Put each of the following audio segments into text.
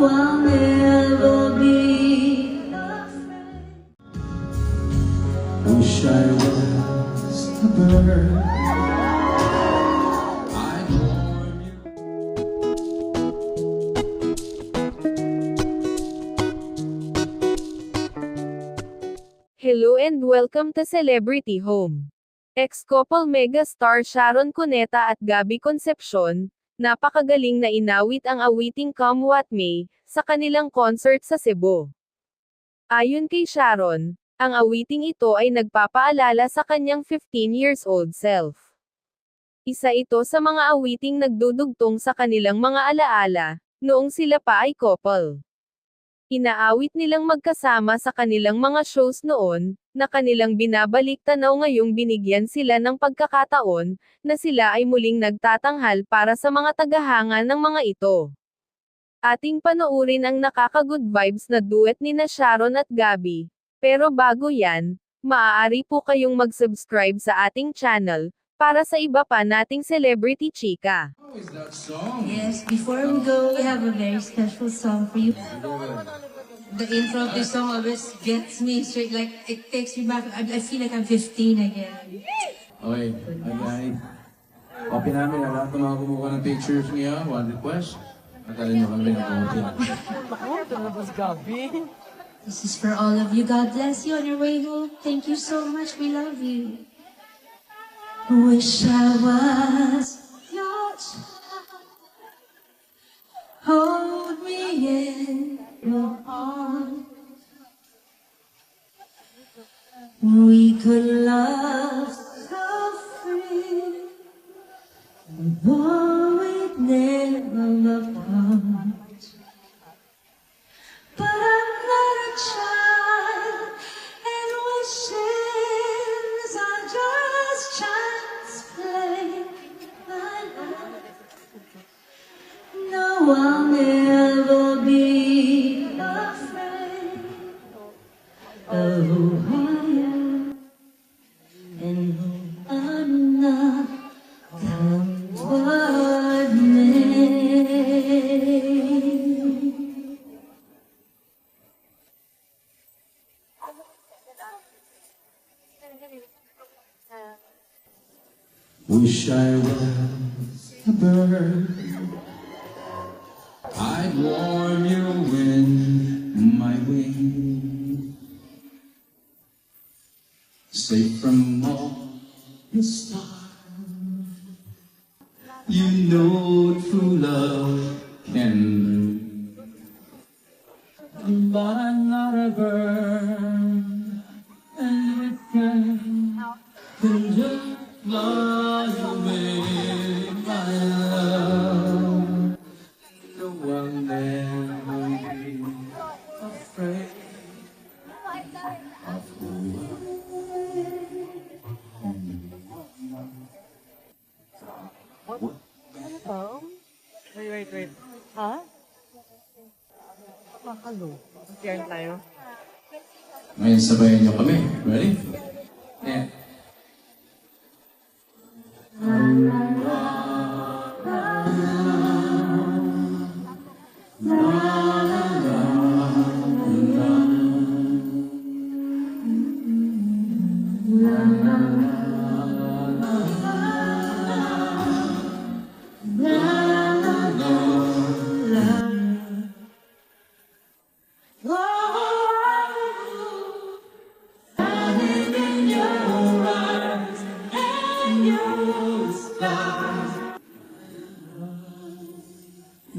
Wish I was a bird. Hello and welcome to Celebrity Home. Ex-couple megastar Sharon Cuneta at Gabby Concepcion, napakagaling na inawit ang awiting Come What May, sa kanilang concert sa Cebu. Ayon kay Sharon, ang awiting ito ay nagpapaalala sa kanyang 15 years old self. Isa ito sa mga awiting nagdudugtong sa kanilang mga alaala, noong sila pa ay couple. Inaawit nilang magkasama sa kanilang mga shows noon, na kanilang binabalik tanaw ngayong binigyan sila ng pagkakataon, na sila ay muling nagtatanghal para sa mga tagahanga ng mga ito. Ating panoorin ang nakaka-good vibes na duet ni na Sharon at Gabi. Pero bago yan, maaari po kayong mag-subscribe sa ating channel, para sa iba pa nating celebrity chika. How is that song? Yes, before we go, we have a very special song for you. The intro of this song always gets me straight, like, it takes me back. I, I feel like I'm 15 again. Okay, hi guys. Open namin na lahat ng mga kumuha ng pictures niya. One request. Nagkala niyo kami ng open. This is for all of you. God bless you on your way home. Thank you so much. We love you. Wish I was your child. Hold me in your arms. We could love I'll never be afraid of am and I'm not. Come what may. Wish I was a bird. Warm you in my wings. Safe from all the stars. You know true love can Makalo. Kaya tayo. Ngayon sabayan niyo kami. Ready? Yeah.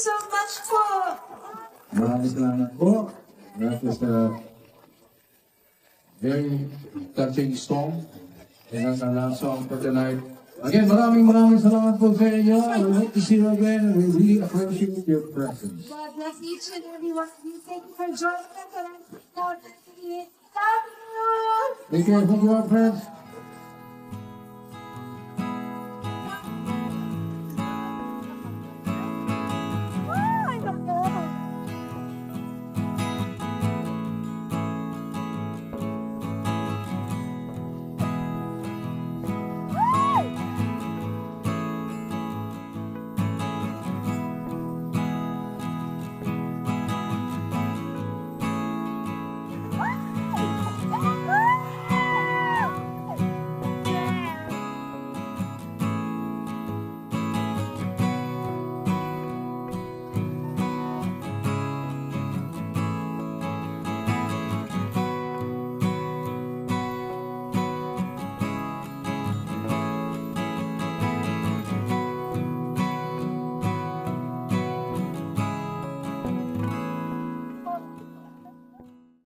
so much for. Maraming salamat po. That was a very touching song. And that's our last song for tonight. Again, maraming maraming salamat po sa inyo. I to see you again. We really appreciate your presence. God bless each and every one of you. Thank you for joining us. And I'm Thank you for your friends.